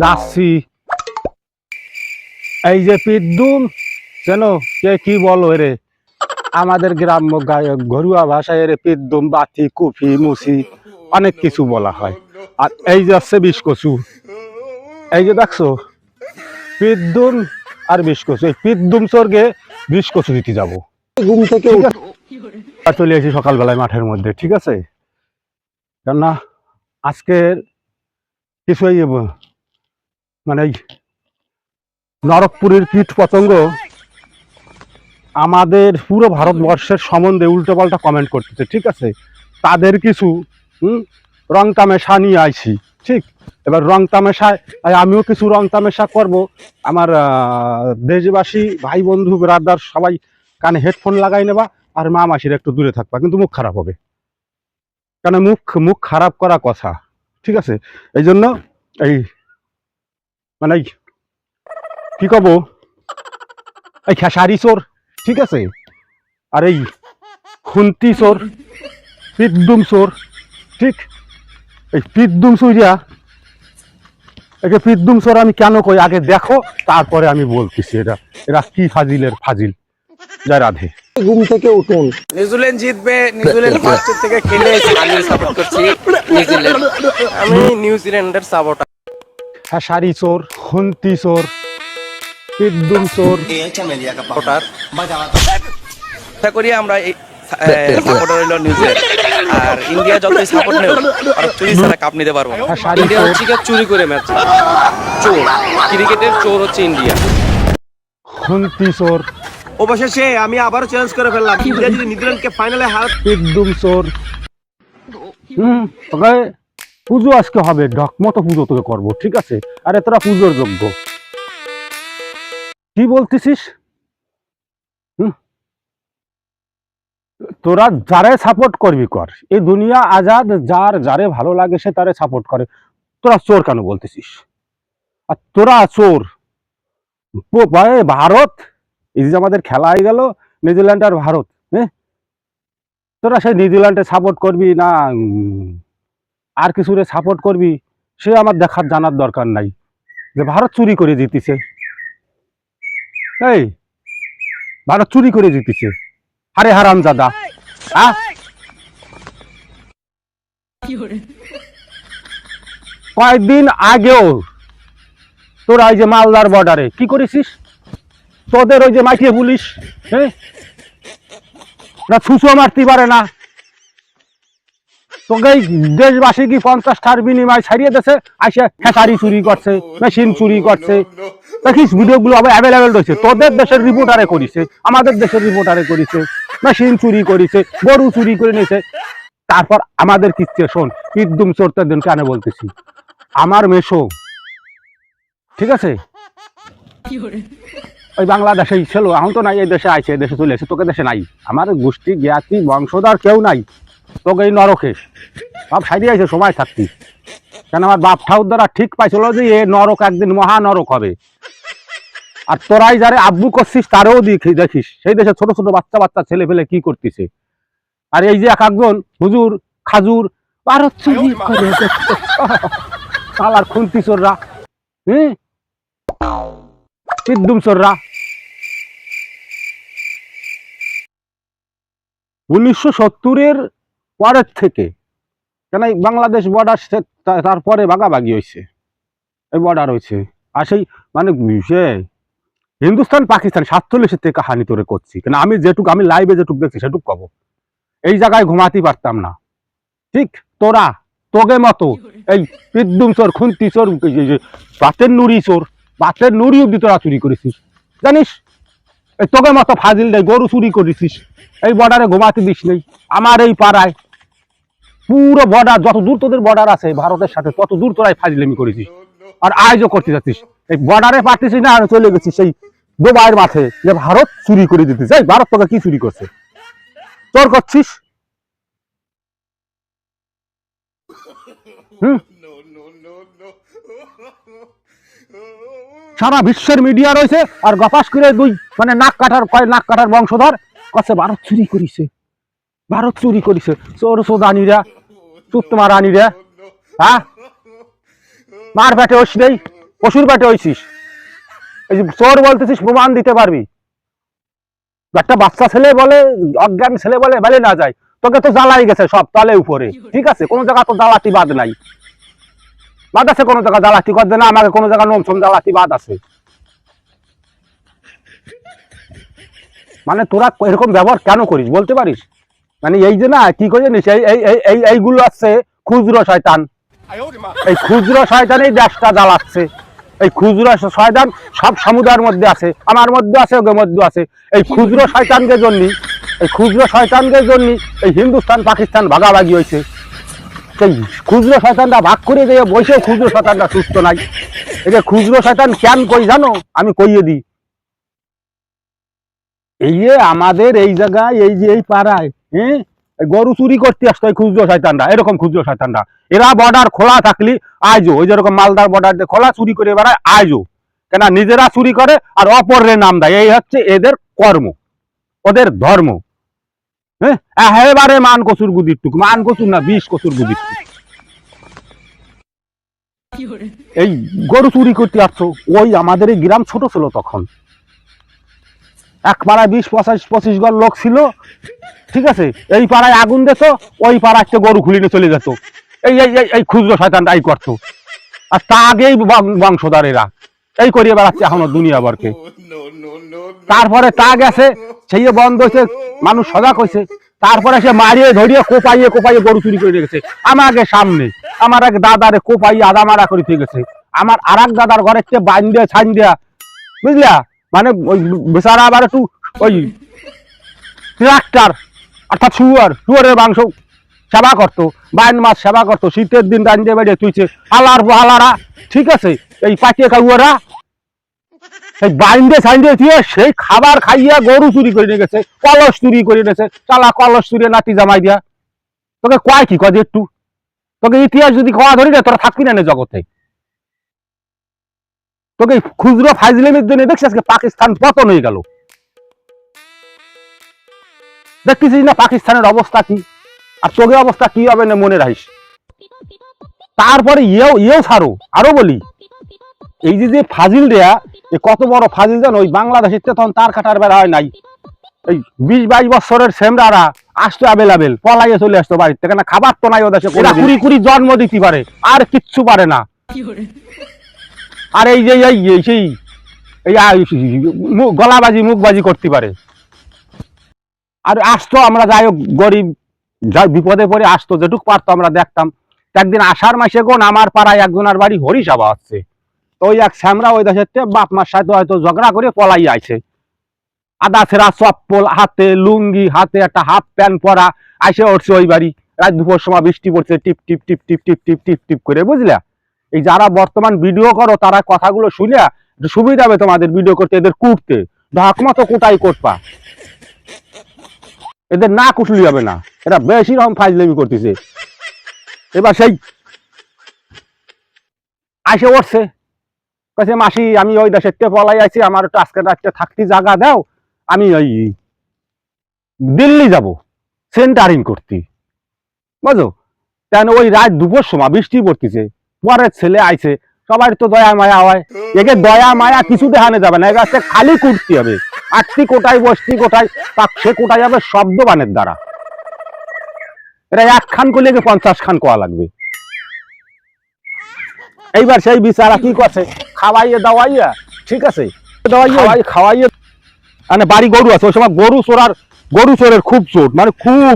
যাচ্ছি। এই যে পিদ্দুম যেন কে কি বলো রে আমাদের গ্রাম্য গায়ক ঘরুয়া ভাষায় এর পিদ্দুম বাতি কুফি মুসি অনেক কিছু বলা হয়। আর এই যে আছে বিষ কচু এই যে দেখছ পিদ্দুম আর বিষ কচু এই পিদ্দুম স্বর্গে বিষ কচু দিতে যাব। ঘুম থেকে চলে এসেছি সকালবেলায় মাঠের মধ্যে ঠিক আছে? কেননা আজকের কিছু এই মানে নরকপুরের কীট পতঙ্গ আমাদের পুরো ভারতবর্ষের সম্বন্ধে উল্টোপাল্টা কমেন্ট করতেছে, ঠিক আছে? তাদের কিছু রং তামেশা নিয়ে আইছি, ঠিক? এবার রং তামেশায় আমিও কিছু রং তামেশা করব। আমার দেশবাসী ভাই বন্ধু ব্রাদার সবাই কানে হেডফোন লাগাই নেবা, আর মা মাসির একটু দূরে থাকবা, কিন্তু মুখ খারাপ হবে। কেন মুখ মুখ খারাপ করা কথা, ঠিক আছে? এই জন্য এই মানে কি কব? এই খেসারি চোর ঠিক আছে? আর এই খুন্তি চোর পিদ্দুম চোর ঠিক? এই পিদ্দুম চুরিয়া একে পিদ্দুম চোর আমি কেন কই? আগে দেখো তারপরে আমি বলতেছি এটা। এরা কি ফাজিলের ফাজিল? জয় রাধে। ঘুম থেকে উঠুন। নিউজিল্যান্ড জিতবে নিউজিল্যান্ড ফার্স্ট থেকে খেলে আমি সাপোর্ট করছি নিউজিল্যান্ড। আমি নিউজিল্যান্ডের সাপোর্টার খেসারি চোর খুন্তি চোর পিদ্দুম চোর। আশা করি আমরা আর ইন্ডিয়া যতই সাপোর্ট নেই ওরা চুরি ছাড়া কাপ নিতে পারব। হ্যাঁ, ইন্ডিয়া হচ্ছে চুরি করে ম্যাচ চোর। ক্রিকেটের চোর হচ্ছে ইন্ডিয়া খুন্তি চোর। অবশেষে আমি আবারও চ্যালেঞ্জ করে ফেললাম। ইন্ডিয়া যদি নিউজিল্যান্ডকে ফাইনালে হার পিদ্দুম চোর। হুম তোকে পুজো আজকে হবে ঢক মতো পুজো তোকে করব, ঠিক আছে? আরে তোরা পুজোর যোগ্য। কি বলতেছিস? তোরা যারে সাপোর্ট করবি কর এই দুনিয়া আজাদ যার যারে ভালো লাগে সে তারে সাপোর্ট করে। তোরা চোর কেন বলতেছিস? আর তোরা চোর। ভারত, এই যে আমাদের খেলা হয়ে গেল, নিউজিল্যান্ড আর ভারত হ্যাঁ তোরা সেই নিউজিল্যান্ডে সাপোর্ট করবি না আর কিছুরে সাপোর্ট করবি সে আমার দেখার জানার দরকার নাই। যে ভারত চুরি করে জিতিছে। এই, ভারত চুরি করে জিতিছে। আরে হারাম দাদা কয়েকদিন আগেও তোরা ওই যে মালদার বর্ডারে কি করেছিস? তোদের ওই যে মাইকে পুলিশ হ্যাঁ? ওরা ছুঁচো মারতে পারে না। তোকে দেশবাসী কি পঞ্চাশটার বিনিময় ছাড়িয়ে দিয়েছে? আসে খেসারি চুরি করছে মেশিন চুরি করছে। দেখিস ভিডিওগুলো আবার অ্যাভেলেবেল রয়েছে? তোদের দেশের রিপোর্টারে করিছে আমাদের দেশের রিপোর্টারে করিছে মেশিন চুরি করিছে গরু চুরি করে নিয়েছে। তারপর আমাদের কিচ্ছে শোন ইদ্দুম চোরটার দিন কেন বলতেছি আমার মেশো ঠিক আছে? ওই বাংলাদেশে ছিল এখন তো নাই এই দেশে আইছে এই দেশে চলে এসে তোকে দেশে নাই। আমার গোষ্ঠী জ্ঞাতি বংশধর কেউ নাই। তোকে এই নরকে। সব সাইডে আইছে সময় থাকতি। কেন আমার বাপ ঠাউর দ্বারা ঠিক পাইছিল যে এ নরক একদিন মহা নরক হবে। আর তোরাই যারে আব্বু করছিস তারও দেখি দেখিস। সেই দেশে ছোট ছোট বাচ্চা বাচ্চা ছেলে ফেলে কি করতেছে? আর এই যে এক একজন হুজুর খাজুর আরও চুরি করে আর খুন্তি চোররা। হ্যাঁ ইদ্দুম চোররা। উনিশশো সত্তরের পরের থেকে। কেন বাংলাদেশ বর্ডার তারপরে ভাগাভাগি হয়েছে এই বর্ডার হয়েছে আর সেই মানে সে হিন্দুস্তান, পাকিস্তান সাতচল্লিশের থেকে কাহানি তোরে করছি। কেন আমি যেটুকু, আমি লাইভে যেটুকু দেখছি, সেটুকু কব এই জায়গায় ঘুমাতে পারতাম না। ঠিক তোরা, তোগে মতো এই পিদ্দুম চোর, খুন্তি চোর বাতের নুড়ি চোর, বাতের নুড়ি অব্দি তোরা চুরি করেছিস। জানিস? এই তোকে মতো ফাজিল দেয় গরু চুরি করেছিস। এই বর্ডারে ঘুমাতে দিস নেই। আমার এই পাড়ায় পুরো বর্ডার যত দূর তোদের বর্ডার আছে ভারতের সাথে, তত দূর তোরাই ফাজিলেমি করেছিস। আর আয়োজও করতে যাচ্ছিস এই বর্ডারে পারতেছিস না চলে গেছিস সেই দুবাইয়ের মাঠে, যে ভারত চুরি করে দিতেছে। এই ভারত তোকে কি চুরি করছে? তোর করছিস? সারা বিশ্বের মিডিয়া রয়েছে, আর গপাস করে দুই মানে নাক কাটার কয়, নাক কাটার বংশধর কাছে ভারত চুরি করিছে। ভারত চুরি করিছে। চোর সোদানিরা চুপ্তমা রানীরা হ্যাঁ মার পেটে ওস নেই, পশুর পেটে হইছিস এই যে চোর বলতেছিস, প্রমাণ দিতে পারবি। একটা বাচ্চা ছেলে বলে, অজ্ঞান ছেলে বলে বেলে না যায়। তোকে তো জ্বালাই গেছে সব তলে উপরে। ঠিক আছে, কোনো জায়গা তো জ্বালাতি বাদ নাই। বাদ আছে কোনো জায়গা, জ্বালাতি করবে না আমাকে কোনো জায়গা নোমসম জ্বালাতি বাদ আছে। মানে তোরা এরকম ব্যবহার কেন করিস, বলতে পারিস? মানে এই যে না, কি করে জানিস? এই এই, এই- এই, এইগুলো আছে খুচরো শয়তান। এই খুচরো শয়তান এই দেশটা জ্বালাচ্ছে। এই খুচরো শয়তান সব সমুদায়ের মধ্যে আছে। আমার মধ্যে আছে, ওদের মধ্যে আছে। এই খুচরো শয়তানকে জন্য এই খুচরো শয়তানকে জন্য এই হিন্দুস্তান, পাকিস্তান ভাগাভাগি হয়েছে। সেই খুচরো শয়তানটা ভাগ করে দিয়ে বসেও খুচরো শয়তানটা সুস্থ নাই। এই যে খুচরো শয়তান কেন কই জানো? আমি কইয়ে দিই। এই আমাদের এই জায়গায়, এই যে এই পাড়ায় হ্যাঁ গরু চুরি করতে আসতো, এই খুচরো শয়তানরা, এরকম খুচরো শয়তানরা। এরা বর্ডার খোলা থাকলি আইজো, ওই যেরকম মালদার বর্ডার খোলা, চুরি করে বেড়ায় আইজো। কেন নিজেরা চুরি করে আর অপরের নাম দেয়, এই হচ্ছে এদের কর্ম, ওদের ধর্ম। হ্যাঁ এবারে মান কচুর গুদির টুক, মান কচুর না, বিষ কচুর গুদির এই গরু চুরি করতে আসছো ওই আমাদের এই গ্রাম ছোট ছিল তখন। এক পাড়ায় বিশ পঁচাশ, পঁচিশ ঘর লোক ছিল ঠিক আছে? এই পাড়ায় আগুন দিত ওই পাড়ায় একটা গরু খুলে নিয়ে চলে যেত। এই এই এই খুচরো শয়তানটা এই করতো। আর তা আগেই বং- বংশধর এরা এই করিয়ে বেড়াচ্ছে এখনও দুনিয়া বরকে তারপরে তা গেছে, সেই বন্ধ হয়েছে, মানুষ সজাগ হয়েছে। তারপরে সে মারিয়ে ধরিয়ে কোপাইয়ে কোপাইয়ে গরু চুরি করে রেখেছে আমাকে সামনে, আমার এক দাদারে কোপাইয়ে আদা মারা করে দিয়ে গেছে। আমার আর এক দাদার ঘরে একটা বাইন দিয়ে ছাইন দেয়া বুঝলা? মানে ওই বেচারা আবার একটু ওই ট্রাক্টার অর্থাৎ শুয়ার, শুয়ারের মাংস সেবা করতো, বাইন মাছ সেবা করতো, শীতের দিন রান্ধে বেড়ে তুইছে হালার হালারা ঠিক আছে? এই পাটিয়ে খাউয়ারা সেই বাইন্দে সাইন্দে দিয়ে সেই খাবার খাইয়া গরু চুরি করে নিয়ে গেছে, কলস চুরি করে নিয়েছে চালা কলস চুরি নাতি জামাই দিয়া। তোকে কয় কি, কয় একটু? তোকে ইতিহাস যদি কয়া ধরি না, তোরা থাকবি না জগতে। তোকে খুচরো ফাইজলেমের জন্য দেখছিস, আজকে পাকিস্তান পতন হয়ে গেল। দেখতেছিস না পাকিস্তানের অবস্থা কি? আর তোকে অবস্থা কি হবে না মনে রাখিস? তারপরে ইয়েও ইয়েও ছাড়ো আরও বলি। এই যে যে ফাজিল দেয়া এ কত বড় ফাজিল জানো ওই বাংলাদেশের তখন তার কাটার বেড়া হয় নাই। এই বিশ বাইশ বছরের সেমরারা আসতো অ্যাভেলেবেল পলাইয়ে চলে আসতো বাড়িতে কেন খাবার তো নাই ও দেশে ওরা কুড়ি কুড়ি জন্ম দিতে পারে আর কিচ্ছু পারে না। আর এই যে এই এই সেই এই গলাবাজি মুখবাজি করতে পারে। আর আসতো আমরা যাই হোক, গরিব যাই বিপদে পড়ে আসতো, যেটুক পারতো আমরা দেখতাম। একদিন আষাঢ় মাসে কোন আমার পাড়ায় একজনের বাড়ি হরিসভা হচ্ছে। তো ওই এক শ্যামরা ওই দেশের বাপ মার সাথে হয়তো ঝগড়া করে পলাই আইছে। আদা ছেঁড়া চপ্পল, হাতে লুঙ্গি, হাতে একটা হাফ প্যান্ট পরা, আইসে উঠছে ওই বাড়ি। রাত দুপুর সময় বৃষ্টি পড়ছে, টিপ টিপ টিপ টিপ টিপ টিপ টিপ টিপ করে, বুঝলা? এই যারা বর্তমান ভিডিও করো, তারা কথাগুলো শুনে সুবিধা হবে তোমাদের ভিডিও করতে, এদের কুটতে। ঢাক মতো কোটাই কোটপা এদের না কুটলি হবে না। এরা বেশি রকম ফাইজলেমি করতেছে। এবার সেই আইসে উঠছে। কাছে মাসি, আমি ওই দেশের থেকে পলাই আছি আমার একটু আজকে রাত্রে থাকতে জায়গা দাও, আমি ওই দিল্লি যাব, সেন্টারিং করতে। বুঝো কেন ওই রাত দুপুর সময় বৃষ্টি পড়তেছে, পরের ছেলে আইছে সবার তো দয়া মায়া হয়। একে দয়া মায়া কিছু দেখানো যাবে না, একে খালি কুটতে হবে। আটটি কোটায় বসতি কোটায় তাক সে কোটায় যাবে শব্দবানের দ্বারা। এটা এক খান করলে পঞ্চাশ খান কোয়া লাগবে? এইবার সেই বিচারা কি করছে? খাওয়াইয়ে দাওয়াইয়া ঠিক আছে? দাওয়াইয়া। খাওয়াইয়ে। মানে বাড়ি গরু আছে ওই সময় গরু চোরার গরু চোরের খুব চোট মানে খুব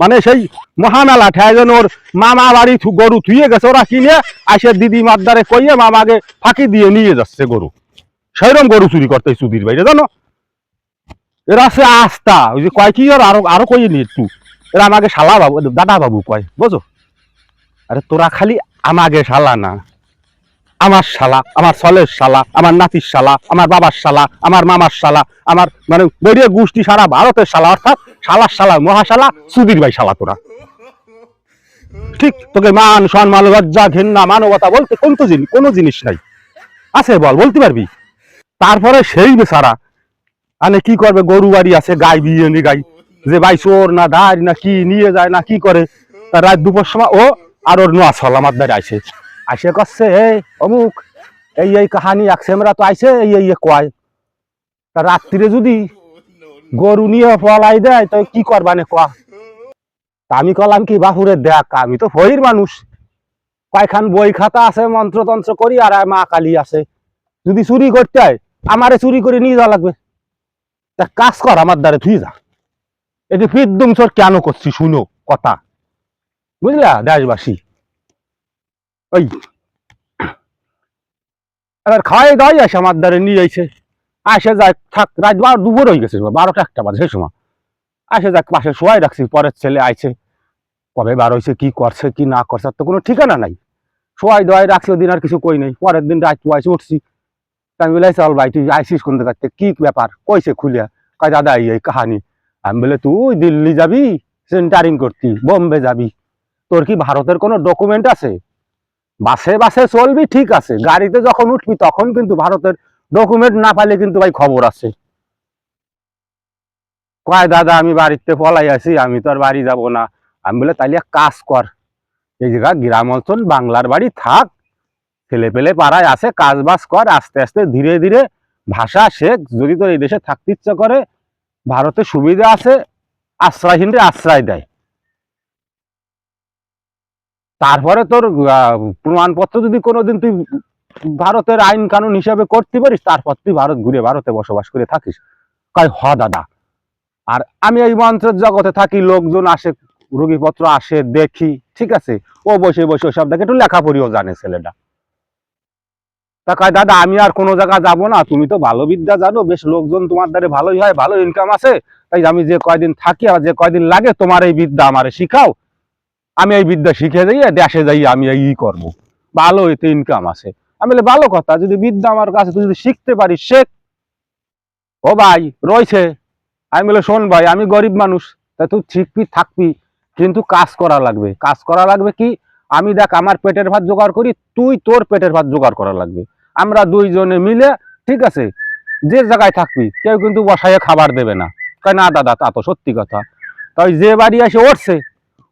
মানে সেই মহানালা ঠেয় যেন ওর মামা বাড়ি গরু থুয়ে গেছে ওরা কিনে আসে দিদি মাদ্দারে কইয়ে মামাকে ফাঁকি দিয়ে নিয়ে যাচ্ছে গরু। সেইরকম গরু চুরি করতে সুদির বাইরে জানো? এরা আছে আস্থা ওই যে কয় কি আর আরও কইয়ে নি একটু। এরা আমাকে শালা বাবু দাদা বাবু কয় বুঝো আরে তোরা খালি আমাকে শালা না। আমার শালা, আমার সলের শালা, আমার নাতির শালা, আমার বাবার শালা, আমার মামার শালা, আমার মানে গড়িয়ে গোষ্ঠী সারা ভারতের শালা, অর্থাৎ শালার শালা, মহাশালা, সুধীর ভাই শালা তোরা। ঠিক তোকে মান, সম্মান, লজ্জা, ঘেন্না, মানবতা বলতে কোন তো জিনিস কোনো জিনিস নাই। আছে বল, বলতে পারবি? তারপরে সেই বেচারা মানে কি করবে? গরু বাড়ি আছে, গাই বিয়ে নি গাই। যে ভাই চোর না দাঁড় না কি, নিয়ে যায় না কি করে? তার রাত দুপুর সময়, ও আর ওর নোয়া ছল আমার দ্বারা আসে আসে করছে এই অমুক, এই এই কাহানি একসেমরা তো আইছে এই এই কয়? তা রাত্রিরে যদি গরু নিয়ে পলাই দেয়, তো কি করবানে কয়া? তা আমি কলাম কি, বাহুরে দেখ, আমি তো ফইর মানুষ। কয়খান বই খাতা আছে, মন্ত্রতন্ত্র করি, আর মা কালী আছে। যদি চুরি করতে হয় আমারে চুরি করে নিয়ে যাওয়া লাগবে। তা কাজ কর, আমার দ্বারে তুই যা। যে ফিরদুম চোর কেন করছি শুনো কথা। বুঝলা, দেশবাসী? ওই। এবার খাওয়াই দাওয়াই আসে, আমার দ্বারে নিয়ে যাইছে আসে যাক, থাক, রাত বারো, দুপুর হয়ে গেছে বারোটা একটা বাজে সেই সময়। আসে যাক, পাশে শোয়াই রাখছি, পরের ছেলে আইছে। কবে বার হয়েছে কি করছে, কি না করছে তো কোনো ঠিকানা নাই। শোয়াই দোয়াই রাখছি, ওদিন আর কিছু কই নাই। পরের দিন রাত আইসি উঠছি। আমি বলে চল ভাই, তুই আইসিস কি ব্যাপার? কইছে খুলিয়া। কয়, দাদা, এই কাহানি। আমি বলে, তুই দিল্লি যাবি? সেন্টারিং করতি, বোম্বে যাবি। তোর কি ভারতের কোনো ডকুমেন্ট আছে? বাসে বাসে চলবি, ঠিক আছে। গাড়িতে যখন উঠবি, তখন কিন্তু ভারতের ডকুমেন্ট না পাইলে কিন্তু ভাই খবর আছে। কয়, দাদা, আমি বাড়িতে পলাই আছি, আমি তো আর বাড়ি যাব না। আমি বলে, তাইলে কাজ কর। এই জায়গা গ্রাম অঞ্চল, বাংলার বাড়ি থাক। ছেলে পেলে পাড়ায় আছে কাজ বাজ কর, আস্তে আস্তে ধীরে ধীরে ভাষা শেখ, যদি তোর এই দেশে থাকতে ইচ্ছা করে, ভারতে সুবিধা আছে আশ্রয়হীনরে আশ্রয় দেয়। তারপরে তোর প্রমাণপত্র যদি কোনোদিন তুই ভারতের আইন কানুন হিসাবে করতে পারিস, তারপর তুই ভারত ঘুরে ভারতে বসবাস করে থাকিস। কয়, হ, দাদা। আর আমি এই মন্ত্রের জগতে থাকি, লোকজন আসে, রুগীপত্র আসে, দেখি, ঠিক আছে? ও বসে বসে সব দেখে একটু লেখাপড়িও জানে ছেলেটা। তা কয়, দাদা, আমি আর কোনো জায়গা যাব না। তুমি তো ভালো বিদ্যা জানো, বেশ লোকজন তোমার দ্বারে ভালোই হয়, ভালো ইনকাম আছে। তাই আমি যে কয়দিন থাকি আর যে কয়দিন লাগে, তোমার এই বিদ্যা আমারে শিখাও। আমি এই বিদ্যা শিখে যাই দেশে যাই, আমি এই করব। ভালো এতে ইনকাম আছে। আমি বলে, ভালো কথা, যদি বিদ্যা আমার কাছে, তুই যদি শিখতে পারিস, শেখ। ও ভাই, রয়েছে। আমি বলে, শোন ভাই, আমি গরিব মানুষ, তা তুই শিখবি, থাকবি, কিন্তু কাজ করা লাগবে। কাজ করা লাগবে কি? আমি দেখ, আমার পেটের ভাত জোগাড় করি, তুই তোর পেটের ভাত জোগাড় করা লাগবে। আমরা দুইজনে মিলে, ঠিক আছে, যে জায়গায় থাকবি, কেউ কিন্তু বসায় খাবার দেবে না। কয় না, দাদা, তা তো সত্যি কথা। তাই যে বাড়ি এসে উঠছে,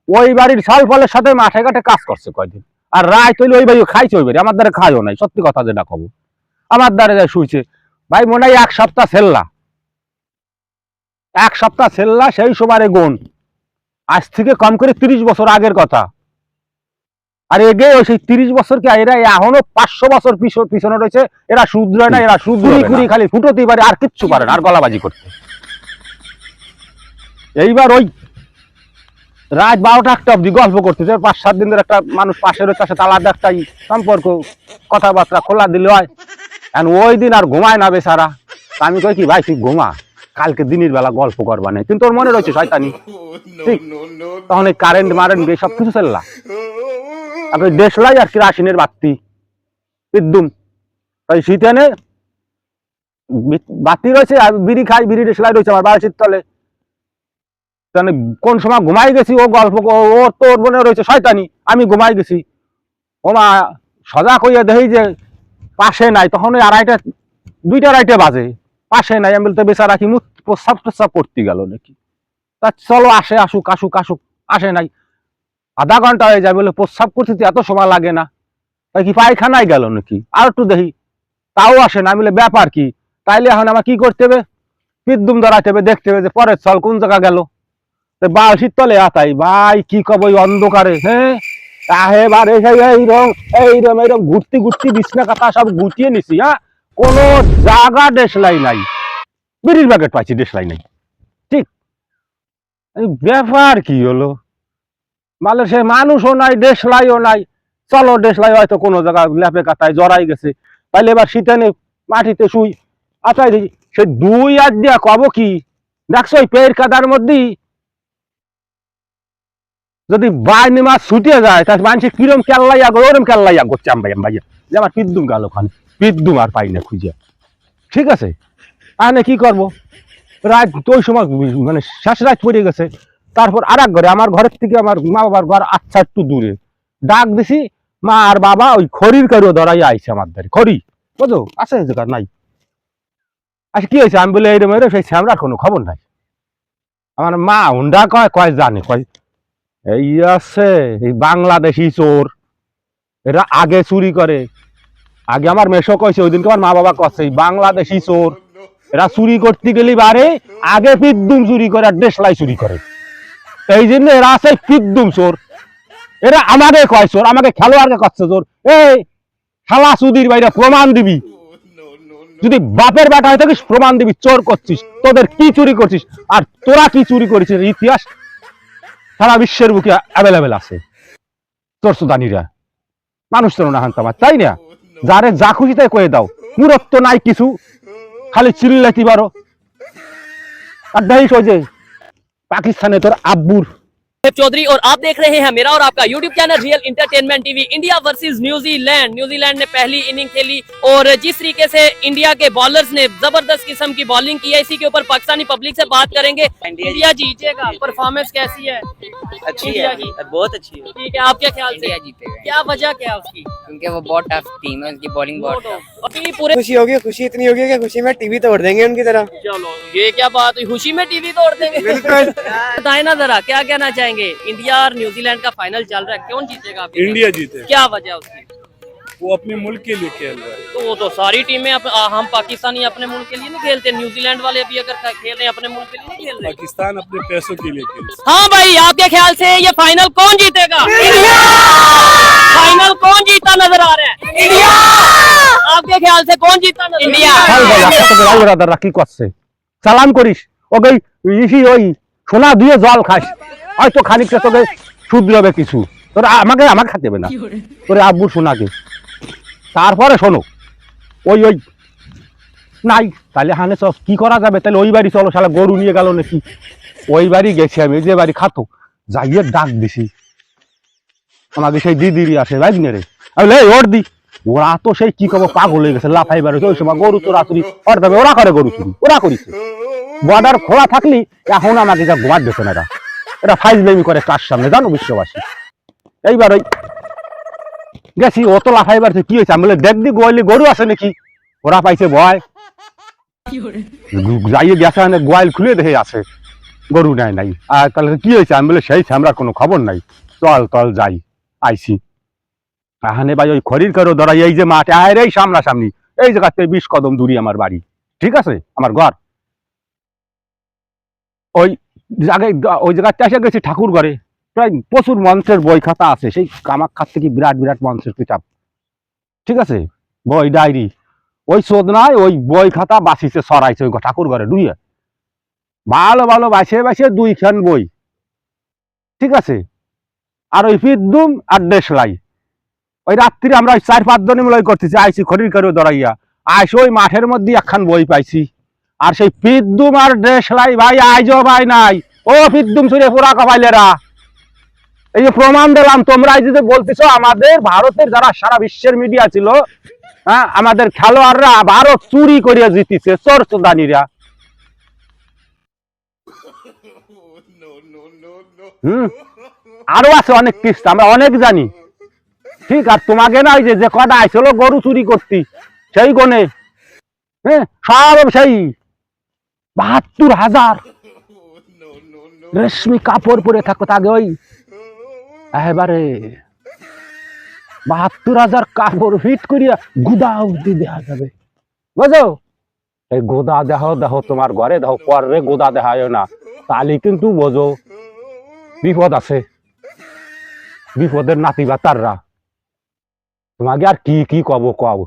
ওই বাড়ির সাল ফলের সাথে মাঠে ঘাটে কাজ করছে কয়দিন। আর রায় তৈলে ওই বাড়ি খাইছে ওই বাড়ি, আমার দ্বারা খাইও নাই, সত্যি কথা যেটা কব। আমার দ্বারা যায় শুইছে। ভাই, মনে হয় এক সপ্তাহ সেল্লা এক সপ্তাহ সেল্লা সেই সবারে গুণ। আজ থেকে কম করে তিরিশ বছর আগের কথা। আর এগে ওই সেই তিরিশ বছর কি এরা এখনও পাঁচশো বছর পিছনে রয়েছে? এরা শুধরে না এরা কুড়ি খালি ফুটোতেই পারে আর কিচ্ছু পারে না আর গলাবাজি করতে। এইবার ওই রাত বারোটা একটা অব্দি গল্প করতেছে পাঁচ সাত দিন ধরে একটা মানুষ পাশে রয়েছে তার সাথে আলাদা একটা সম্পর্ক কথাবার্তা খোলা দিলে হয়। এখন ওই দিন আর ঘুমায় না বেচারা। আমি কই কি ভাই তুই ঘুমা। কালকে দিনের বেলা গল্প করবা না কিন্তু তোর মনে রয়েছে শয়তানি? ঠিক? তখন এই কারেন্ট মারেন্ট সব কিছু চললা। তারপরে দেশলাই আর কিরাসিনের বাতি। বিদ্যুম তাই শীতেনে বি- বাতি রয়েছে আর বিড়ি খাই, বিড়ি দেশলাই রয়েছে আমার বাড়ির তলে। তাহলে কোন সময় ঘুমাই গেছি, ও গল্প ও তোর মনে রয়েছে শয়তানি, আমি ঘুমাই গেছি। ও মা, সজাগ হইয়া দেখি যে পাশে নাই, তখন ওই আড়াইটা, দুইটা আড়াইটা বাজে। পাশে নাই, আমি বলতে বেচারা কি মুখ প্রস্রাব প্রস্রাব করতে গেল নাকি? তা চলো আসে, আসুক আসুক আসুক, আসে নাই। আধা ঘণ্টা হয়ে যায়, বলে প্রস্রাব করতে এত সময় লাগে না। তাই কি পায়খানায় গেল নাকি? আর একটু দেখি। তাও আসে না। আমি বলে, ব্যাপার কি? তাইলে এখন আমার কি করতে হবে? বিদ্যুম ধরাতে হবে, দেখতে হবে যে পরের চল কোন জায়গা গেল। তো বালসির তলে আতাই। ভাই, কি কব ওই অন্ধকারে হ্যাঁ এইরকম এইরকম এইরকম ঘুরতি ঘুরতি বিছনা সব নিছি হ্যাঁ? কোনো জায়গা নাই। প্যাকেট পাইছি নাই। ঠিক। ব্যাপার কি হলো? মালে সে মানুষও নাই, দেশলাইও নাই। চলো দেশলাই, হয়তো কোনো জায়গায় ল্যাপে কাতায় জড়াই গেছে। তাইলে এবার শীতেনে মাটিতে শুই। আতাই দেখি সে দুই আজ দিয়া কব কি? দেখছ ওই পেয়ের কাদার মধ্যেই যদি বাইনি মাছ ছুটিয়ে যায়, তাহলে মানুষের কিরম কেল্লাইয়া গো, ওরম কেল্লাইয়া করছে আম্বাই আম্বাইয়া যে আমার পিদ্দুম গেল ওখানে, পিদ্দুম আর পাই না খুঁজে। ঠিক আছে? আনে কি করব? রাত ওই সময় মানে শেষ রাত পড়ে গেছে। তারপর আর ঘরে, আমার ঘরের থেকে আমার মা বাবার ঘর আচ্ছা একটু দূরে। ডাক দিছি মা আর বাবা, ওই খড়ির কারও ধরাই আইছে আমার ধারে, খড়ি। বুঝো আছে এই নাই। আচ্ছা কি হয়েছে? আমি বলে এইরকম এরকম সেই শ্যামরার কোনো খবর নাই। আমার মা হুন্ডা কয় কয় জানে, কয়, এই আছে, এই বাংলাদেশি চোর। এরা আগে চুরি করে। আগে আমার মেশো কইছে ওই দিনকে আমার মা বাবা কছে বাংলাদেশি চোর। এরা চুরি করতে গেলে বারে, আগে পিদ্দুম চুরি করে, আর দেশলাই চুরি করে। এই জন্য এরা আছে পিদ্দুম চোর। এরা আমাকে কয় চোর, আমাকে খেলোয়াড়কে কচ্ছে চোর। এই খেলা সুদির বাইরে প্রমাণ দিবি। যদি বাপের বেটা হয়ে থাকিস, প্রমাণ দিবি, চোর করছিস, তোদের কি চুরি করছিস, আর তোরা কি চুরি করেছিস ইতিহাস সারা বিশ্বের বুকে অ্যাভেলেবেল আছে। চোর সুদানিরা, মানুষ তো না হানতাম তাই না? যারে যা খুশি তাই কয়ে দাও। মূরত্ব নাই কিছু, খালি চিল্লাইতে পারো। আর দেখিস ওই যে পাকিস্তানে তোর আব্বুর चौधरी और आप देख रहे हैं मेरा और आपका YouTube channel real entertainment TV India versus New Zealand New Zealand ने पहली इनिंग खेली और जिस तरीके से इंडिया के बॉलर्स ने ज़बरदस्त किस्म की बॉलिंग की है इसी के ऊपर पाकिस्तानी पब्लिक से बात करेंगे। इंडिया जीतेगा। परफॉर्मेंस कैसी है? अच्छी है। बहुत अच्छी है। ठीक है आपके ख्याल से? जीतेगा। क्या वजह क्या है उसकी? क्योंकि वो बहुत टफ टीम है उनकी बॉलिंग बहुत पूरे खुशी होगी खुशी इतनी होगी कि खुशी में टीवी तोड़ देंगे उनकी तरह। चलो ये क्या बात हुई? खुशी में टीवी तोड़ देंगे? बताए ना जरा क्या कहना चाहेंगे? इंडिया और न्यूजीलैंड का फाइनल चल रहा है कौन जीतेगा आपके ख्याल इंडिया से? जीते क्या वजह है उसकी वो अपने मुल्क के लिए खेल रहा है तो वो तो सारी टीमें अप, आ, हम पाकिस्तानी अपने मुल्क के लिए नहीं खेलते न्यूजीलैंड वाले भी अगर खेल रहे हैं अपने मुल्क के लिए नहीं खेल रहे पाकिस्तान अपने पैसों के लिए खेल रहा हाँ भाई आपके ख्याल से ये फाइनल कौन जीतेगा फाइनल कौन जीता नजर आ रहा है इंडिया आपके ख्याल से कौन जीता नजर इंडिया হাল ভাই আপনার ভাই ব্রাদাররা কি করছে সালাম করিস ওকে ইসি ওই সোনা দিয়ে জল খাস হয়তো খানিকটা তোকে শুধরাবে কিছু। তোর আমাকে আমাকে খাতে দেবে না। তোর আব্বু শোনাকে তারপরে শোনো ওই ওই নাই তাহলে হানে সব কি করা যাবে? তাহলে ওই বাড়ি চলো শালা গরু নিয়ে গেল নাকি? ওই বাড়ি গেছি আমি যে বাড়ি খাতো যাইয়ে ডাক দিছি। আমাকে সেই দিদিরই আসে ভাই রে। আমি লে ওর দি ওরা তো সেই কি কব পাগল হয়ে গেছে লাফাই বেরোছে ওই সময় গরু চোরা চুরি ওর তবে ওরা করে গরু চুরি ওরা করিছে। বর্ডার খোলা থাকলি এখন আমাকে যা গোয়ার দিত না এরা ফাইজলেমি করে কার সামনে, জানো বিশ্ববাসী? এইবার ওই গেছি ও তো লাফাই বেরোছে কি হয়েছে? আমি বলে গোয়ালি, গরু আছে নাকি? ওরা পাইছে ভয়। যাইয়ে গেছে মানে গোয়াল খুলে দেখে আছে, গরু নাই নাই। আর তাহলে কি হয়েছে? আমি বলে সেই আমরা কোনো খবর নাই। চল চল যাই আইসি ভাই, ওই খড়ির কারও ধরা, এই যে মাঠে আয়ের এই সামনাসামনি। এই জায়গাতে বিশ কদম দূরি আমার বাড়ি। ঠিক আছে? আমার ঘর। ওই জায়গায় ওই জায়গাতে এসে গেছি ঠাকুর ঘরে। প্রায় প্রচুর মঞ্চের বই খাতা আছে। সেই কামাক্ষার থেকে বিরাট বিরাট মঞ্চের কিতাব। ঠিক আছে? বই, ডায়েরি। ওই চোদনায় ওই বই খাতা বাসিছে সরাইছে ওই ঠাকুর ঘরে ভালো ভালো বাসে বাসে দুইখান বই। ঠিক আছে? আর ওই পিদ্দুম আর দেশলাই। ওই রাত্রি আমরা চার পাঁচ জনে মিলে ওই করতেছি। আইসি খড়ির কারও দরাইয়া আইসি ওই মাঠের মধ্যে একখান বই পাইছি। আর সেই পিদ্দুম আর দেশলাই ভাই আইজো ভাই নাই। ও পিদ্দুম সুরে পুরা কপাইলেরা এই যে প্রমাণ দিলাম তোমরা এই যে বলতেছো, আমাদের ভারতের যারা সারা বিশ্বের মিডিয়া ছিল হ্যাঁ আমাদের খেলোয়াড়রা ভারত চুরি করিয়া জিতিছে চোর সুদানিরা আরও আছে অনেক কিস্তা, আমরা অনেক জানি। ঠিক, আর তোমাকে না ওই যে কটা আইছিল গরু চুরি করতি, সেই গনে হ্যাঁ সব সেই বাহাত্তর হাজার। রেশমি কাপড় পরে থাকো তাকে ওই। এবারে বাহাত্তর হাজার কাপড় ফিট করিয়া গুদা অব্দি দেখা যাবে। বুঝো এই গোদা দেহ দেহ তোমার ঘরে দেহ পরে গোদা দেখায় না। তাহলে কিন্তু বোঝো বিপদ আছে। বিপদের নাতি বা তাররা। তোমাকে আর কি কি কব কব?